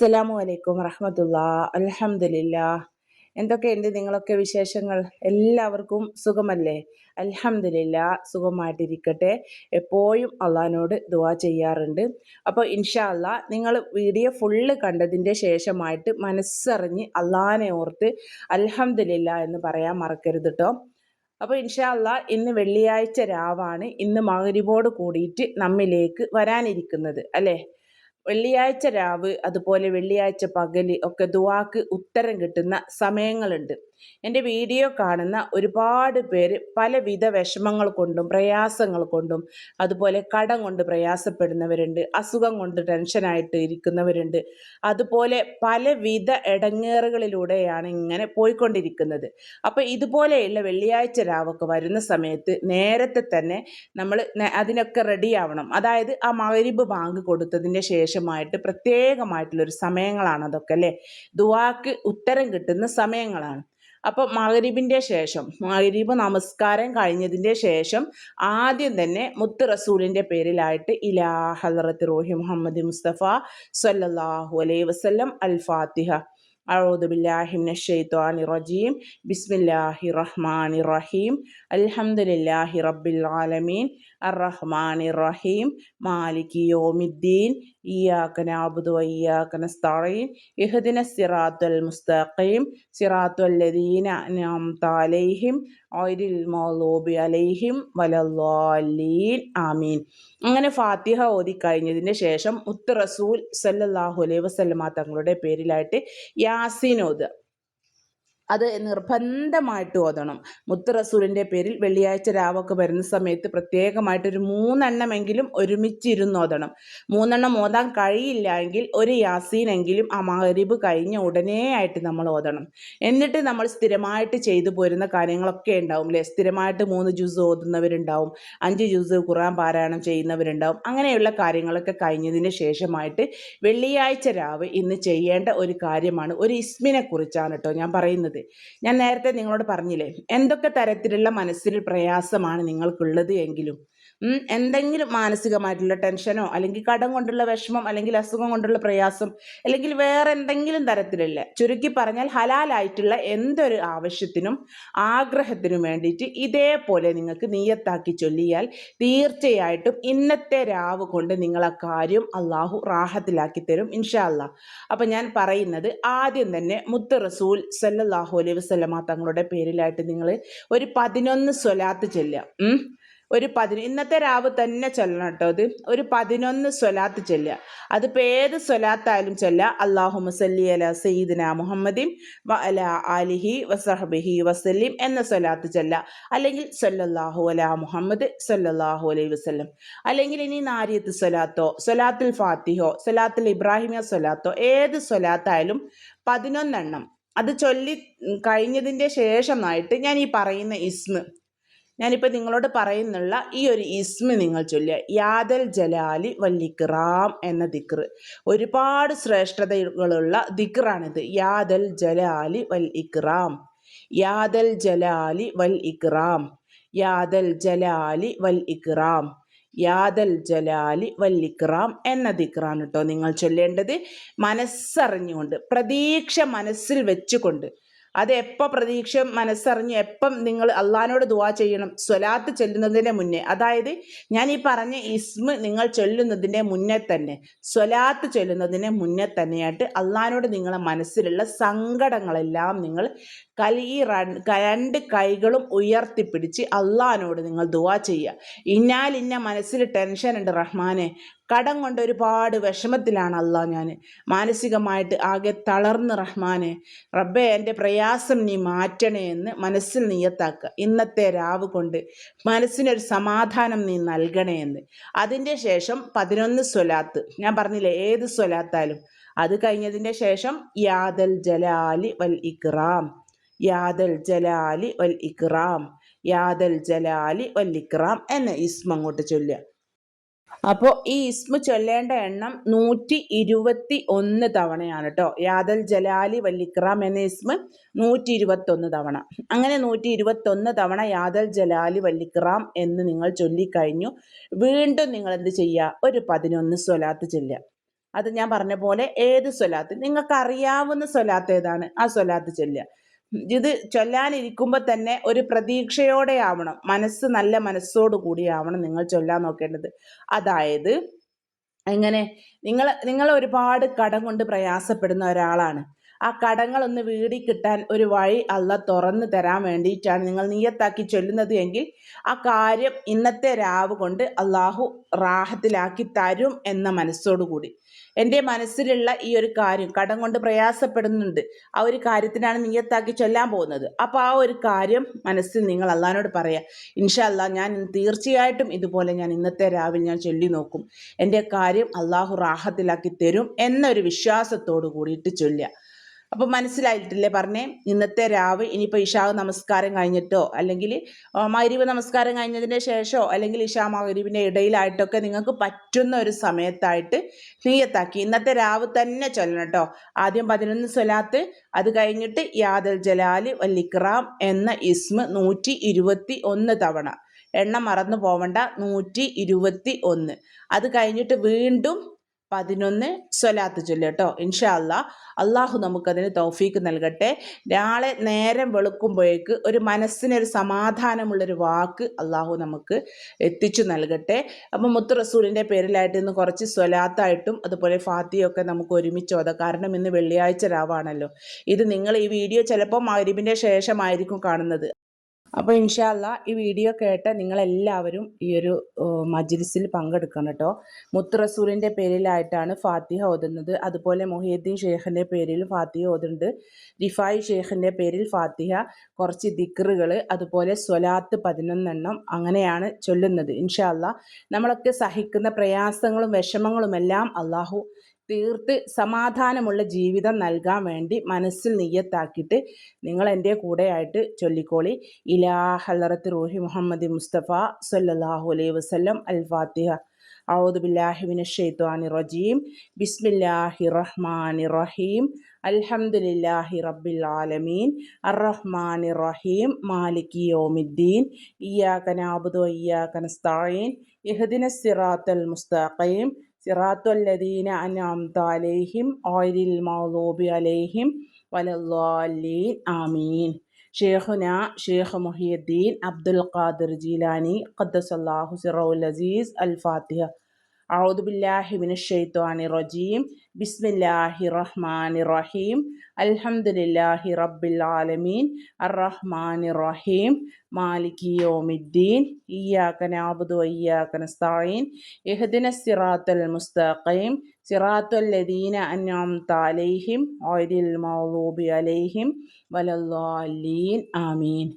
അസ്സലാമു അലൈക്കും വറഹമത്തുള്ള. അൽഹംദുലില്ല. എന്തൊക്കെയുണ്ട് നിങ്ങളൊക്കെ വിശേഷങ്ങൾ? എല്ലാവർക്കും സുഖമല്ലേ? അലഹമുല്ല സുഖമായിട്ടിരിക്കട്ടെ. എപ്പോഴും അള്ളഹാനോട് ദുവാ ചെയ്യാറുണ്ട്. അപ്പോൾ ഇൻഷാ നിങ്ങൾ വീഡിയോ ഫുള്ള് കണ്ടതിന്റെ ശേഷമായിട്ട് മനസ്സറിഞ്ഞ് അള്ളഹാനെ ഓർത്ത് അലഹമുല്ല എന്ന് പറയാൻ മറക്കരുത് കേട്ടോ അപ്പോൾ ഇൻഷാല്ല ഇന്ന് വെള്ളിയാഴ്ച രാവാണ്. ഇന്ന് മകരിബോട് കൂടിയിട്ട് നമ്മിലേക്ക് വരാനിരിക്കുന്നത് അല്ലേ? വെള്ളിയാഴ്ച രാവ് അതുപോലെ വെള്ളിയാഴ്ച പകൽ ഒക്കെ ദുവാക്ക് ഉത്തരം കിട്ടുന്ന സമയങ്ങളുണ്ട്. എന്റെ വീഡിയോ കാണുന്ന ഒരുപാട് പേര് പലവിധ വിഷമങ്ങൾ കൊണ്ടും പ്രയാസങ്ങൾ കൊണ്ടും അതുപോലെ കടം കൊണ്ട് പ്രയാസപ്പെടുന്നവരുണ്ട് അസുഖം കൊണ്ട് ടെൻഷനായിട്ട് ഇരിക്കുന്നവരുണ്ട്. അതുപോലെ പലവിധ ഇടങ്ങേറുകളിലൂടെയാണ് ഇങ്ങനെ പോയിക്കൊണ്ടിരിക്കുന്നത്. അപ്പോൾ ഇതുപോലെയുള്ള വെള്ളിയാഴ്ച രാവൊക്കെ വരുന്ന സമയത്ത് നേരത്തെ തന്നെ നമ്മൾ അതിനൊക്കെ റെഡിയാവണം അതായത് ആ മകരിബ് ബാങ്ക് കൊടുത്തതിന്റെ ശേഷമായിട്ട് പ്രത്യേകമായിട്ടുള്ളൊരു സമയങ്ങളാണ് അതൊക്കെ അല്ലേ ദുവാക്ക് ഉത്തരം കിട്ടുന്ന സമയങ്ങളാണ് അപ്പോൾ മഗ്രിബിൻ്റെ ശേഷം മഗ്രിബ് നമസ്കാരം കഴിഞ്ഞതിൻ്റെ ശേഷം ആദ്യം തന്നെ മുത്ത് റസൂലിൻ്റെ പേരിലായിട്ട് ഇലാ ഹലറത്ത് റോഹി മുഹമ്മദ് മുസ്തഫ സല്ലല്ലാഹു അലൈഹി വസല്ലം അൽ ഫാത്തിഹ أعوذ بالله من الشيطان الرجيم بسم الله الرحمن الرحيم الحمد لله رب العالمين അറഹ്മാൻ ഇറഹീം മാലിക് യോമിദ്ദീൻ. ഇയാക്കന അബുദു വയ്യാക്കന സ്ഥറീൻ ഇഹദിന സിറാത്തുൽ മുസ്തഖീം. സിറാത്തുൽ ലദീന നാം താലൈഹിം ഓരിൽ മൗലൂബി അലൈഹിം. വലല്ലാലീൻ ആമീൻ. അങ്ങനെ ഫാത്തിഹ ഓതി കഴിഞ്ഞതിന് ശേഷം ഉത്ത് റസൂൽ സല്ലല്ലാഹു അലൈഹി വസല്ലമ തങ്ങളുടെ പേരിലായിട്ട് യാസീൻ ഓതുക. അത് നിർബന്ധമായിട്ട് ഓതണം. മുത്ത് റസൂലിന്റെ പേരിൽ വെള്ളിയാഴ്ച രാവൊക്കെ വരുന്ന സമയത്ത് പ്രത്യേകമായിട്ട് ഒരു മൂന്നെണ്ണമെങ്കിലും ഒരുമിച്ചിരുന്ന് ഓതണം. മൂന്നെണ്ണം ഓതാൻ കഴിയില്ല എങ്കിൽ ഒരു യാസീനെങ്കിലും ആ മഹരിബ് കഴിഞ്ഞ ഉടനെ ആയിട്ട് നമ്മൾ ഓതണം. എന്നിട്ട് നമ്മൾ സ്ഥിരമായിട്ട് ചെയ്തു പോരുന്ന കാര്യങ്ങളൊക്കെ ഉണ്ടാവും അല്ലേ സ്ഥിരമായിട്ട് മൂന്ന് ജ്യൂസ് ഓതുന്നവരുണ്ടാവും അഞ്ച് ജ്യൂസ് ഖുറാൻ പാരായണം ചെയ്യുന്നവരുണ്ടാവും. അങ്ങനെയുള്ള കാര്യങ്ങളൊക്കെ കഴിഞ്ഞതിന് ശേഷമായിട്ട് വെള്ളിയാഴ്ച രാവ് ഇന്ന് ചെയ്യേണ്ട ഒരു കാര്യമാണ്. ഒരു ഇസ്മിനെ കുറിച്ചാണ് കേട്ടോ ഞാൻ പറയുന്നത്. ഞാൻ നേരത്തെ നിങ്ങളോട് പറഞ്ഞില്ലേ എന്തൊക്കെ തരത്തിലുള്ള മനസ്സിൽ പ്രയാസമാണ് നിങ്ങൾക്കുള്ളത് എങ്കിലും? എന്തെങ്കിലും മാനസികമായിട്ടുള്ള ടെൻഷനോ അല്ലെങ്കിൽ കടം കൊണ്ടുള്ള വിഷമം അല്ലെങ്കിൽ അസുഖം കൊണ്ടുള്ള പ്രയാസം അല്ലെങ്കിൽ വേറെ എന്തെങ്കിലും തരത്തിലുള്ള ചുരുക്കി പറഞ്ഞാൽ ഹലാലായിട്ടുള്ള എന്തൊരു ആവശ്യത്തിനും ആഗ്രഹത്തിനും വേണ്ടിയിട്ട് ഇതേപോലെ നിങ്ങൾക്ക് നീയത്താക്കി ചൊല്ലിയാൽ തീർച്ചയായിട്ടും ഇന്നത്തെ രാവ് കൊണ്ട് നിങ്ങളെ കാര്യം അള്ളാഹു റാഹത്തിലാക്കി തരും ഇൻഷാ അള്ളാഹ് അപ്പം ഞാൻ പറയുന്നത് ആദ്യം തന്നെ മുത്ത് റസൂൽ സല്ലാഹു അലൈഹി വസ്ലമ തങ്ങളുടെ പേരിലായിട്ട് നിങ്ങൾ ഒരു പതിനൊന്ന് സ്വലാത്ത് ചെല്ലുക. ഒരു പതിന ഇന്നത്തെ രാവ് തന്നെ ചൊല്ലണം കേട്ടോ അത് ഒരു പതിനൊന്ന് സ്വലാത്ത് ചൊല്ലുക. അതിപ്പോൾ ഏത് സ്വലാത്തായാലും ചൊല്ലുക. അള്ളാഹു മുസല്ലി അല സയ്യിദിന മുഹമ്മദിൻ വ അല അലിഹി വസഹബിഹി വസല്ലിം എന്ന സ്വലാത്ത് ചൊല്ലുക. അല്ലെങ്കിൽ സൊല്ലാഹു അല മുഹമ്മദ് സൊല്ലാഹു അലൈ വസല്ലം. അല്ലെങ്കിൽ ഇനി നാരിയത്ത് സ്വലാത്തോ സ്വലാത്തുൽ ഫാത്തിഹോ സ്വലാത്തുൽ ഇബ്രാഹിമിയ സ്വലാത്തോ ഏത് സ്വലാത്തായാലും പതിനൊന്നെണ്ണം. അത് ചൊല്ലി കഴിഞ്ഞതിന്റെ ശേഷമായിട്ട് ഞാൻ ഈ പറയുന്ന ഇസ്മ് ഞാനിപ്പോൾ നിങ്ങളോട് പറയുന്നുള്ള ഈ ഒരു ഇസ്മ നിങ്ങൾ ചൊല്ലുക. യാദൽ ജലാലി വല്ലിക്റാം എന്ന ദിക്ർ ഒരുപാട് ശ്രേഷ്ഠതകളുള്ള ദിക്റാണിത്. യാദൽ ജലാലി വൽ ഇക്റാം. യാദൽ ജലാലി വൽ ഇക്റാം. യാദൽ ജലാലി വൽ ഇക്റാം. യാദൽ ജലാലി വല്ലിക്റാം എന്ന ദിക്റാണ് കേട്ടോ നിങ്ങൾ ചൊല്ലേണ്ടത് മനസ്സറിഞ്ഞുകൊണ്ട് പ്രതീക്ഷ മനസ്സിൽ വെച്ചുകൊണ്ട്. അത് എപ്പോൾ പ്രതീക്ഷ മനസ്സറിഞ്ഞ് എപ്പം നിങ്ങൾ അള്ളഹാനോട് ദുവാ ചെയ്യണം സ്വലാത്ത് ചെല്ലുന്നതിന്റെ മുന്നേ. അതായത് ഞാൻ ഈ പറഞ്ഞ ഇസ്മ നിങ്ങൾ ചൊല്ലുന്നതിന്റെ മുന്നേ തന്നെ സ്വലാത്ത് ചൊല്ലുന്നതിന് മുന്നേ തന്നെയായിട്ട് അള്ളഹാനോട് നിങ്ങളെ മനസ്സിലുള്ള സങ്കടങ്ങളെല്ലാം നിങ്ങൾ കലി രണ്ട് കൈകളും ഉയർത്തിപ്പിടിച്ച് അള്ളഹാനോട് നിങ്ങൾ ദുവാ ചെയ്യുക. ഇന്നാൽ ഇന്ന മനസ്സിൽ ടെൻഷൻ ഉണ്ട് റഹ്മാനെ കടം കൊണ്ട് ഒരുപാട് വിഷമത്തിലാണ് അല്ല ഞാൻ മാനസികമായിട്ട് ആകെ തളർന്ന് റഹ്മാനെ റബ്ബെ എന്റെ പ്രയാസം നീ മാറ്റണേ എന്ന് മനസ്സിൽ നീയത്താക്കുക ഇന്നത്തെ രാവ് കൊണ്ട് മനസ്സിനൊരു സമാധാനം നീ നൽകണേ എന്ന്. അതിന്റെ ശേഷം പതിനൊന്ന് സ്വലാത്ത്. ഞാൻ പറഞ്ഞില്ലേ ഏത് സ്വലാത്താലും. അത് കഴിഞ്ഞതിന്റെ ശേഷം യാദൽ ജലാലി വൽ ഇക്റാം. യാദൽ ജലാലി വൽ ഇക്റാം. യാദൽ ജലാലി വൽ ഇക്റാം എന്ന ഇസ്മ അങ്ങോട്ട് ചൊല്ലുക. അപ്പോൾ ഈ ഇസ്മു ചൊല്ലേണ്ട എണ്ണം നൂറ്റി ഇരുപത്തി ഒന്ന് തവണയാണ് കേട്ടോ യാദൽ ജലാലി വല്ലിക്രാം എന്ന ഇസ്മ നൂറ്റി ഇരുപത്തൊന്ന് തവണ. അങ്ങനെ നൂറ്റി ഇരുപത്തൊന്ന് തവണ യാദൽ ജലാലി വല്ലിക്രാം എന്ന് നിങ്ങൾ ചൊല്ലിക്കഴിഞ്ഞു വീണ്ടും നിങ്ങൾ എന്ത് ചെയ്യുക ഒരു പതിനൊന്ന് സ്വലാത്ത് ചൊല്ലുക. അത് ഞാൻ പറഞ്ഞ പോലെ ഏത് സ്വലാത്ത്? നിങ്ങൾക്ക് അറിയാവുന്ന സ്വലാത്ത് ഏതാണ്? ആ സ്വലാത്ത് ചൊല്ലുക. ഇത് ചൊല്ലാനിരിക്കുമ്പോൾ തന്നെ ഒരു പ്രതീക്ഷയോടെ ആവണം. മനസ്സ് നല്ല മനസ്സോടു കൂടി ആവണം നിങ്ങൾ ചൊല്ലാൻ നോക്കേണ്ടത്. അതായത് എങ്ങനെ? നിങ്ങൾ നിങ്ങൾ ഒരുപാട് കടം കൊണ്ട് പ്രയാസപ്പെടുന്ന ഒരാളാണ്. ആ കടങ്ങളൊന്ന് വീടി കിട്ടാൻ ഒരു വഴി അല്ല തുറന്നു തരാൻ വേണ്ടിയിട്ടാണ് നിങ്ങൾ നീയത്താക്കി ചൊല്ലുന്നത് എങ്കിൽ ആ കാര്യം ഇന്നത്തെ രാവ് കൊണ്ട് അള്ളാഹു റാഹത്തിലാക്കി തരും എന്ന മനസ്സോടുകൂടി എന്റെ മനസ്സിലുള്ള ഈ ഒരു കാര്യം കടം കൊണ്ട് പ്രയാസപ്പെടുന്നുണ്ട്. ആ ഒരു കാര്യത്തിനാണ് നീയത്താക്കി ചൊല്ലാൻ പോകുന്നത്. അപ്പോൾ ആ ഒരു കാര്യം മനസ്സിൽ നിങ്ങൾ അള്ളഹാനോട് പറയാം. ഇൻഷാ അല്ലാ ഞാൻ തീർച്ചയായിട്ടും ഇതുപോലെ ഞാൻ ഇന്നത്തെ രാവിലെ ഞാൻ ചൊല്ലി നോക്കും. എന്റെ കാര്യം അള്ളാഹു റാഹത്തിലാക്കി തരും എന്നൊരു വിശ്വാസത്തോടു കൂടിയിട്ട് ചൊല്ലുക. അപ്പോൾ മനസ്സിലായിട്ടില്ലേ? പറഞ്ഞേ ഇന്നത്തെ രാവ് ഇനിയിപ്പോൾ ഇഷാവ് നമസ്കാരം കഴിഞ്ഞിട്ടോ? അല്ലെങ്കിൽ മൈരീവ് നമസ്കാരം കഴിഞ്ഞതിന് ശേഷമോ അല്ലെങ്കിൽ ഇഷാ മൈരീവിന്റെ ഇടയിലായിട്ടൊക്കെ നിങ്ങൾക്ക് പറ്റുന്ന ഒരു സമയത്തായിട്ട് നീയത്താക്കി ഇന്നത്തെ രാവ് തന്നെ ചൊല്ലണം കേട്ടോ ആദ്യം പതിനൊന്ന് സ്വലാത്ത് അത് കഴിഞ്ഞിട്ട് യാദൽ ജലാൽ വല്ലിക്രാം എന്ന ഇസ്മ നൂറ്റി ഇരുപത്തി ഒന്ന് തവണ. എണ്ണം മറന്നു പോവണ്ട നൂറ്റി ഇരുപത്തി ഒന്ന് അത് കഴിഞ്ഞിട്ട് വീണ്ടും പതിനൊന്ന് സ്വലാത്ത് ചൊല്ലുക കേട്ടോ. ഇൻഷാ അല്ല അള്ളാഹു നമുക്കതിന് തൗഫീക്ക് നൽകട്ടെ. നാളെ നേരം വെളുക്കുമ്പോഴേക്ക് ഒരു മനസ്സിനൊരു സമാധാനമുള്ളൊരു വാക്ക് അള്ളാഹു നമുക്ക് എത്തിച്ചു നൽകട്ടെ. അപ്പം മുത്തു റസൂലിന്റെ പേരിലായിട്ട് ഇന്ന് കുറച്ച് സ്വലാത്തായിട്ടും അതുപോലെ ഫാത്തിയൊക്കെ നമുക്ക് ഒരുമിച്ച് ഓതാം. കാരണം ഇന്ന് വെള്ളിയാഴ്ച രാവാണല്ലോ. ഇത് നിങ്ങൾ ഈ വീഡിയോ ചിലപ്പോൾ മകരിബിന്റെ ശേഷമായിരിക്കും കാണുന്നത്. അപ്പോൾ ഇൻഷാല്ല ഈ വീഡിയോ കേട്ട് നിങ്ങളെല്ലാവരും ഈ ഒരു മജ്ലിസിൽ പങ്കെടുക്കണം കേട്ടോ. മുത്ത് റസൂലിന്റെ പേരിലായിട്ടാണ് ഫാത്തിഹ ഓതുന്നത്. അതുപോലെ മൊഹീദ്ദീൻ ഷേഖിന്റെ പേരിൽ ഫാത്തിഹ ഓതുന്നുണ്ട്. റിഫായി ഷേഖിന്റെ പേരിൽ ഫാത്തിഹ കുറച്ച് ദിക്റുകൾ അതുപോലെ സ്വലാത്ത് പതിനൊന്നെണ്ണം അങ്ങനെയാണ് ചൊല്ലുന്നത്. ഇൻഷാല്ല നമ്മളൊക്കെ സഹിക്കുന്ന പ്രയാസങ്ങളും വിഷമങ്ങളും എല്ലാം അള്ളാഹു തീർത്ത് സമാധാനമുള്ള ജീവിതം നൽകാൻ വേണ്ടി മനസ്സിൽ നെയ്യത്താക്കിയിട്ട് നിങ്ങൾ എന്റെ കൂടെയായിട്ട് ചൊല്ലിക്കോളി. ഇലാഹലറത്ത് റോഹി റൂഹി മുഹമ്മദ് മുസ്തഫ സല്ലാഹു അലൈ വസ്ലം അൽ ഫാത്തിഹ ഔദ് ഷെയ്ത്വാനി റജീം. ബിസ്മില്ലാഹി റഹ്മാനി റഹീം. അൽഹംദുലില്ലാഹി റബ്ബിൽ ആലമീൻ. അറഹ്മാനി റഹീം. മാലിക്കി ഓമിദ്ദീൻ ഇയാ കനാബുദോ ഇയാ കനസ്തായീൻ ഇഹദിന സിറാത്തൽ മുസ്താഖയും صراط الذين أنعمت عليهم غير المغضوب عليهم ولا الضالين آمين. شيخنا شيخ محي الدين عبد القادر جيلاني قدس الله سره العزيز الفاتحة. ഔദുബില്ലാഹിബിൻ ഷെയ്ത്വാനി റജീം ബിസ്മില്ലാഹി റഹ്മാൻ റഹീം അൽഹംദുലില്ലാഹി റബ്ബിൽ ആലമീൻ അറഹ്മാൻ റഹീം മാലികി യോമിദ്ദീൻ ഇയ്യാക്ക നാബുദു വയ്യാക്ക നസ്തായീൻ ഇഹ്ദിന സിറാത്തൽ മുസ്തഖീം സിറാത്തൽ ലദീന അന്നാം താലൈഹിം ഓയ്ദിൽ അലൈഹിം വലല്ലാലീൻ ആമീൻ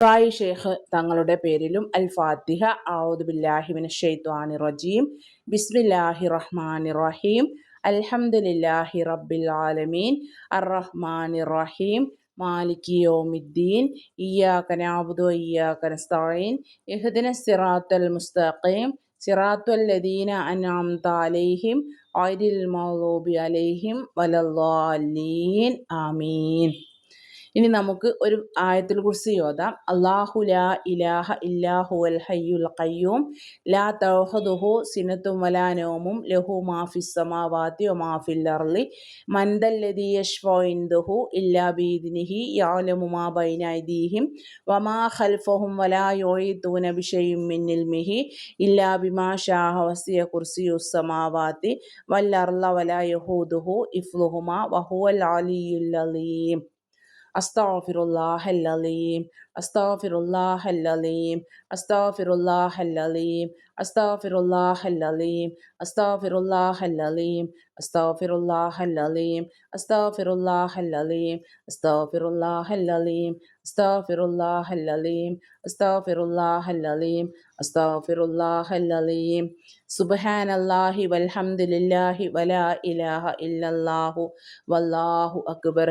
റായി ഷേഖ് തങ്ങളുടെ പേരിലും അൽ ഫാത്തിഹ ഔദുബില്ലാഹിമിൻ ഷെയ്ത്വാനി റജീം ബിസ്മില്ലാഹി റഹ്മാനി റഹീം അൽഹംദുലില്ലാഹി റബ്ബിൽ ആലമീൻ അർ റഹ്മാനി റഹീം മാലിക് യോമിദ്ദീൻ ഇയ്യാക നഅബുദു ഇയ്യാക നസ്തഈൻ ഇഹ്ദിന സിറാത്തൽ മുസ്തഖീം സിറാത്തുൽ ലദീന അൻഅംത അലൈഹിം ഗൈറിൽ മൗലൂബി അലൈഹിം വലദ്ദാലീൻ ആമീൻ. ഇനി നമുക്ക് ഒരു ആയത്തിൽ കുറിച്ച് യോതാം അള്ളാഹു ലാ ഇലാഹ ഇല്ലാഹു അൽ ഹയ്യുൽ ഖയ്യൂം. ലാ തൗഹദുഹു സിനത്തും വലാ നോമും. ലഹു മാഫി സമാവാത്തി ഒ മാഫിൽ അർലി മന്ദല്ലതി യഷ്ഫോ ഇന്ദുഹു ഇല്ലാ ബീദിനിഹി യാലമു മാ ബൈന ഐദീഹിം. വമാ ഖൽഫഹും വലാ യുഈതൂന ബിശൈഇൻ മിന്നിൽ ഇൽമിഹി ഇല്ലാ ബിമാ ഷാഹ വസിയ കുർസിയു സമാവാത്തി. അർള വലാ യഹൂദുഹു ഇഫ്ലുഹുമാ വഹുവൽ അസ്താഫിറുല്ലാഹൽ അലീം അസ്താഫിറുല്ലാഹൽ അലീം അസ്താഫിറുല്ലാഹൽ അലീം അസ്താഫിറുല്ലാഹൽ അലീം അസ്താഫിറുല്ലാഹൽ അലീം അസ്താഫിറുല്ലാഹൽ അലീം അസ്താഫിറുല്ലാഹൽ അലീം അസ്താഫിറുല്ലാഹൽ അലീം അസ്താഫിറുല്ലാഹൽ അലീം അസ്താഫിറുല്ലാഹൽ അലീം അസ്താഫിറുല്ലാഹൽ അലീം സുബ്ഹാനല്ലാഹി വൽഹംദുലില്ലാഹി വലാ ഇലാഹ ഇല്ലല്ലാഹു വല്ലാഹു അക്ബർ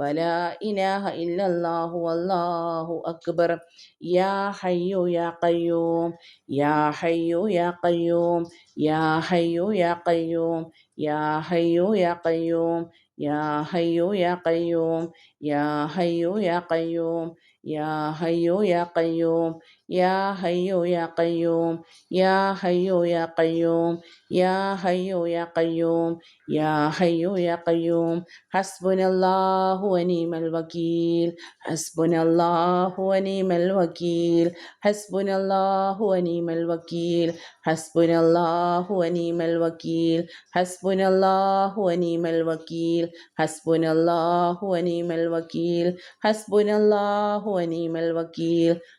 വലാ ഇലാഹ ഇല്ലല്ലാഹു വല്ലാഹു അക്ബർ. യാ ഹയ്യു യാ ഖയ്യൂം. യാ ഹയ്യു യാ ഖയ്യൂം. യാ ഹയ്യു യാ ഖയ്യൂം. യാ ഹയ്യു യാ ഖയ്യൂം. യാ ഹയ്യു യാ ഖയ്യൂം. യാ ഹയ്യു യാ ഖയ്യൂം. യാ ഹയ്യു യാ ഖയ്യൂം. يا حي يا قيوم يا حي يا قيوم يا حي يا قيوم يا حي يا قيوم. حسبنا الله ونعم الوكيل حسبنا الله ونعم الوكيل حسبنا الله ونعم الوكيل حسبنا الله ونعم الوكيل حسبنا الله ونعم الوكيل حسبنا الله ونعم الوكيل حسبنا الله ونعم الوكيل.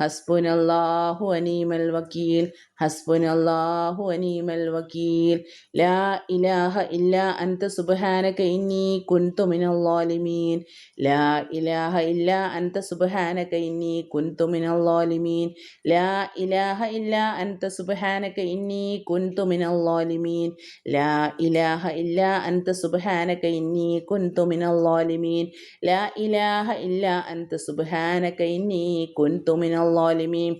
ഹസ്ബുൻ അള്ളാഹു അനീമൽ വക്കീൽ ഹസ്ബുൻ അള്ളാഹു അനീമൽ വക്കീൽ. ലാ ഇലാഹ ഇല്ല അൻത സുബാനക ഇന്നി കുൻതു മിനല്ലാലിമീൻ ലാ ഇലാഹ ഇല്ല അൻത സുബാനക ഇന്നി കുൻതു മിനല്ലാലിമീൻ ലാ ഇലാഹ ഇല്ല അൻത സുബാനക ഇന്നി കുൻതു മിനല്ലാലിമീൻ ലാ ഇലാഹ ഇല്ല അൻത സുബാനക ഇന്നി കുൻതു മിനല്ലാലിമീൻ ലാ ഇലാഹ ഇല്ല അൻത സുബാനക ഇന്നി കുൻതു മിനൽ الظالمين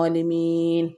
What do you mean?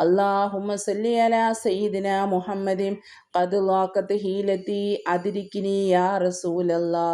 അള്ളാഹുമ സല്ലി അല സയ്യിദിന ഖദ് കതുലാക്കത്ത് ഹീലത്തി അതിരിക്കിനി യാ റസൂലല്ലാ.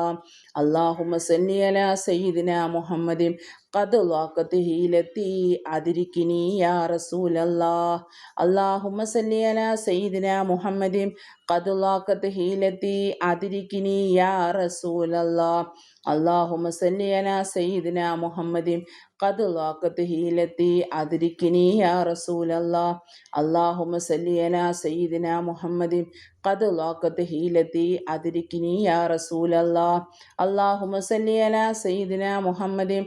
അള്ളാഹുമ സല്ലി അല സയ്യിദിന മുഹമ്മദിൻ കഥലാക്കത്ത് ഹീലത്തി. അതിരിക്കിനി യാ റസൂലല്ലാ അള്ളാഹുമ സല്ലിയല സയ്യിദിന മുഹമ്മദിം. കഥലാക്കത്ത് ഹീലത്തി. അതിരിക്കിനി യാ റസൂലല്ലാ അള്ളാഹുമ സല്ലിയല സയ്യിദിന മുഹമ്മദിം. കഥലാക്കത്ത് ഹീലത്തി. അതിരിക്കിനി യാ റസൂലല്ലാ അള്ളാഹുമ സല്ലിയല സയ്യിദിന മുഹമ്മദിം. കഥലാക്കത്ത് ഹീലത്തി. അതിരിക്കിനി യാ റസൂലല്ലാ അള്ളാഹുമ അലാ സയ്യിദിന മുഹമ്മദിം.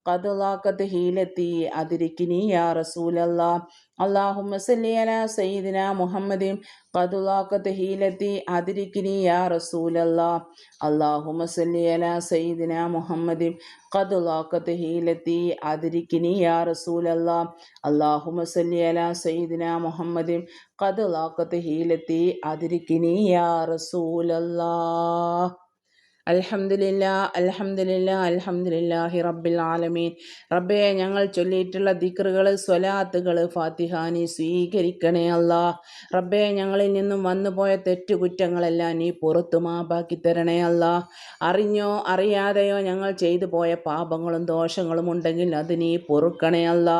صل على سيدنا محمد قد ضاقت هيلتي أدركني يا رسول الله اللهم صل على سيدنا محمد قد ضاقت هيلتي أدركني يا رسول الله اللهم صل على سيدنا محمد قد ضاقت هيلتي أدركني يا رسول الله اللهم صل على سيدنا محمد قد ضاقت هيلتي أدركني يا رسول الله അലഹമില്ല അലഹമില്ല അലഹമില്ലാഹി റബ്ബിൽ ആലമീൻ. റബ്ബെ ഞങ്ങൾ ചൊല്ലിയിട്ടുള്ള ദിക്റുകൾ സ്വലാത്തുകൾ ഫാത്തിഹാനി സ്വീകരിക്കണേ അല്ലാ. റബ്ബെ ഞങ്ങളിൽ നിന്നും വന്നുപോയ തെറ്റുകുറ്റങ്ങളെല്ലാം നീ പുറത്തു മാപ്പാക്കി തരണേ അല്ലാ. അറിഞ്ഞോ അറിയാതെയോ ഞങ്ങൾ ചെയ്തു പോയ പാപങ്ങളും ദോഷങ്ങളും ഉണ്ടെങ്കിൽ അത് നീ പൊറുക്കണേ അല്ലാ.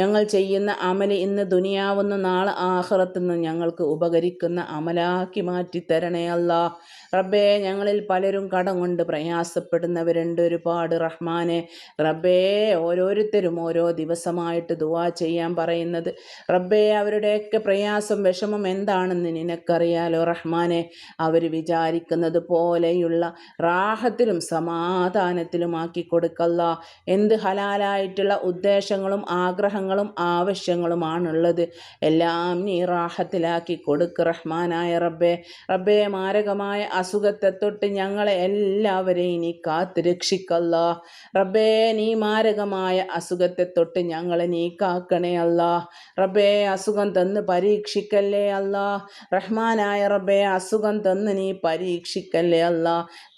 ഞങ്ങൾ ചെയ്യുന്ന അമൽ ഇന്ന് ദുനിയാവുന്ന നാളെ ആഹ്റത്തുനിന്ന് ഞങ്ങൾക്ക് ഉപകരിക്കുന്ന അമലാക്കി മാറ്റി തരണേ അല്ലാ. റബ്ബേ ഞങ്ങളിൽ പലരും കടം കൊണ്ട് പ്രയാസപ്പെടുന്നവരുണ്ട് ഒരുപാട്. റഹ്മാനെ റബ്ബേ ഓരോരുത്തരും ഓരോ ദിവസമായിട്ട് ദുവാ ചെയ്യാൻ പറയുന്നത്. റബ്ബേ അവരുടെയൊക്കെ പ്രയാസം വിഷമം എന്താണെന്ന് നിനക്കറിയാലോ? റഹ്മാനെ അവർ വിചാരിക്കുന്നത് പോലെയുള്ള റാഹത്തിലും സമാധാനത്തിലും ആക്കി കൊടുക്കല്ല. എന്ത് ഹലാലായിട്ടുള്ള ഉദ്ദേശങ്ങളും ആഗ്രഹങ്ങളും ആവശ്യങ്ങളുമാണുള്ളത്. എല്ലാം നീ റാഹത്തിലാക്കി കൊടുക്ക് റഹ്മാനായ റബ്ബേ. റബ്ബേ മാരകമായ അസുഖത്തെ തൊട്ട് ഞങ്ങളെ എല്ലാവരെയും നീ കാത്ത് രക്ഷിക്കല്ല. റബ്ബേ നീ മാരകമായ അസുഖത്തെ തൊട്ട് ഞങ്ങളെ നീ കാക്കണേ അല്ല. റബ്ബേ അസുഖം തന്ന് പരീക്ഷിക്കല്ലേ അല്ല. റഹ്മാനായ റബ്ബേ അസുഖം തന്ന് നീ പരീക്ഷിക്കല്ലേ അല്ല.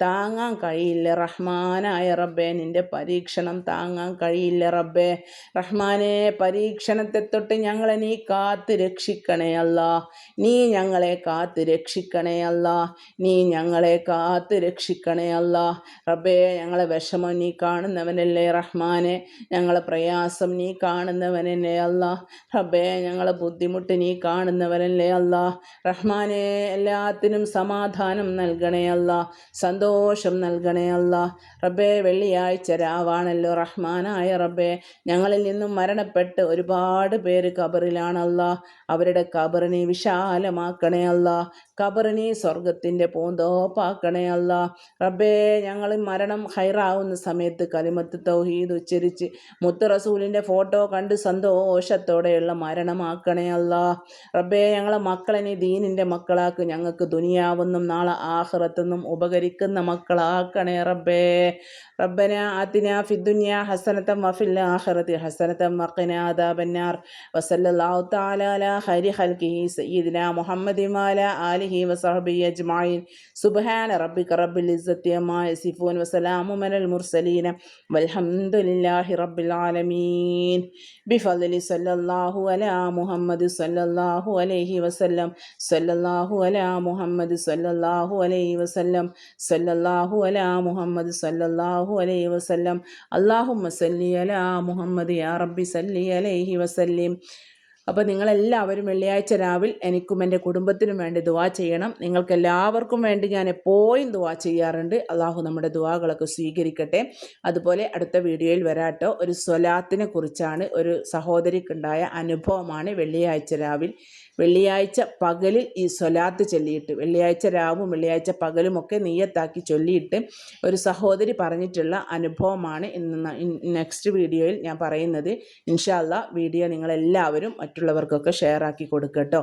താങ്ങാൻ കഴിയില്ല റഹ്മാനായ റബ്ബേ നിന്റെ പരീക്ഷണം താങ്ങാൻ കഴിയില്ല റബ്ബേ. റഹ്മാനെ പരീക്ഷണത്തെ തൊട്ട് ഞങ്ങളെ നീ കാത്ത് രക്ഷിക്കണേ അല്ല. നീ ഞങ്ങളെ കാത്ത് രക്ഷിക്കണേ അല്ല. നീ ഞങ്ങളെ കാത്ത് രക്ഷിക്കണേ അല്ല. റബ്ബേ ഞങ്ങളെ വിഷമം നീ കാണുന്നവനല്ലേ റഹ്മാനെ. ഞങ്ങളെ പ്രയാസം നീ കാണുന്നവനല്ലേ അല്ല. റബ്ബേ ഞങ്ങളെ ബുദ്ധിമുട്ട് നീ കാണുന്നവനല്ലേ അല്ല. റഹ്മാനെ എല്ലാത്തിനും സമാധാനം നൽകണേ അല്ല. സന്തോഷം നൽകണേ അല്ല. റബ്ബേ വെള്ളിയാഴ്ച രാവാണല്ലോ റഹ്മാനായ റബ്ബേ. ഞങ്ങളിൽ നിന്നും മരണപ്പെട്ട് ഒരുപാട് പേര് കബറിലാണല്ല അവരുടെ കബറിനെ വിശാലമാക്കണേ അല്ല. കബറിനെ സ്വർഗത്തിന്റെ പൂന്തോപ്പാക്കണേ അല്ല. റബ്ബേ ഞങ്ങൾ മരണം ഹൈറാവുന്ന സമയത്ത് കലിമത്ത് തൗഹീദ് ഉച്ചരിച്ച് മുത്ത് റസൂലിന്റെ ഫോട്ടോ കണ്ട് സന്തോഷത്തോടെയുള്ള മരണമാക്കണേ അല്ല. റബ്ബേ ഞങ്ങളെ മക്കളെ ദീനിന്റെ മക്കളാക്ക് ഞങ്ങൾക്ക് ദുനിയാവെന്നും നാളെ ആഹ്റത്തെന്നും ഉപകരിക്കുന്ന മക്കളാക്കണേ റബ്ബേ. റബ്ബന ആത്തിന ഫിദ്ദുനിയ ഹസനത്തം വഫിൽ ആഖിറത്തി ഹസനത്തം വഖിന അദാബന്നാർ വസല്ലല്ലാഹു തആല അലാ ഖൈരി ഖൽഖിഹി സയ്യിദിന മുഹമ്മദി വഅല ആലിഹി വസഹബി അജ്മഈൻ സുബ്ഹാന റബ്ബിക റബ്ബിൽ ഇസ്സത്തി അമ്മാ യസിഫൂൻ വസലാമു അലൽ മുർസലീന വൽഹംദുലില്ലാഹി റബ്ബിൽ ആലമീൻ ബിഫളി സല്ലല്ലാഹു അലാ മുഹമ്മദ് സല്ലല്ലാഹു അലൈഹി വസല്ലം സല്ലല്ലാഹു അലാ മുഹമ്മദ് സല്ലല്ലാഹു അലൈഹി വസല്ലം സല്ലല്ലാഹു അലാ മുഹമ്മദ് സല്ലല്ലാഹു അലൈഹി വസ്ല്ലം. അള്ളാഹു മസല്ലി അല മുഹമ്മദ് യാ റബ്ബി സല്ലി അലൈഹി വസല്ലിം. അപ്പോൾ നിങ്ങളെല്ലാവരും വെള്ളിയാഴ്ച രാവിൽ എനിക്കും എന്റെ കുടുംബത്തിനും വേണ്ടി ദുവാ ചെയ്യണം. നിങ്ങൾക്കെല്ലാവർക്കും വേണ്ടി ഞാൻ എപ്പോഴും ദുവാ ചെയ്യാറുണ്ട്. അള്ളാഹു നമ്മുടെ ദുവാകളൊക്കെ സ്വീകരിക്കട്ടെ. അതുപോലെ അടുത്ത വീഡിയോയിൽ വരാട്ടോ ഒരു സ്വലാത്തിനെ കുറിച്ചാണ് ഒരു സഹോദരിക്കുണ്ടായ അനുഭവമാണ് വെള്ളിയാഴ്ച രാവിൽ. വെള്ളിയാഴ്ച പകലിൽ ഈ സ്വലാത്ത് ചൊല്ലിയിട്ട് വെള്ളിയാഴ്ച രാവും വെള്ളിയാഴ്ച പകലും ഒക്കെ നീയത്താക്കി ചൊല്ലിയിട്ട് ഒരു സഹോദരി പറഞ്ഞിട്ടുള്ള അനുഭവമാണ് ഇന്ന് നെക്സ്റ്റ് വീഡിയോയിൽ ഞാൻ പറയുന്നത്. ഇൻഷാല്ല വീഡിയോ നിങ്ങളെല്ലാവരും മറ്റുള്ളവർക്കൊക്കെ ഷെയർ ആക്കി കൊടുക്കട്ടോ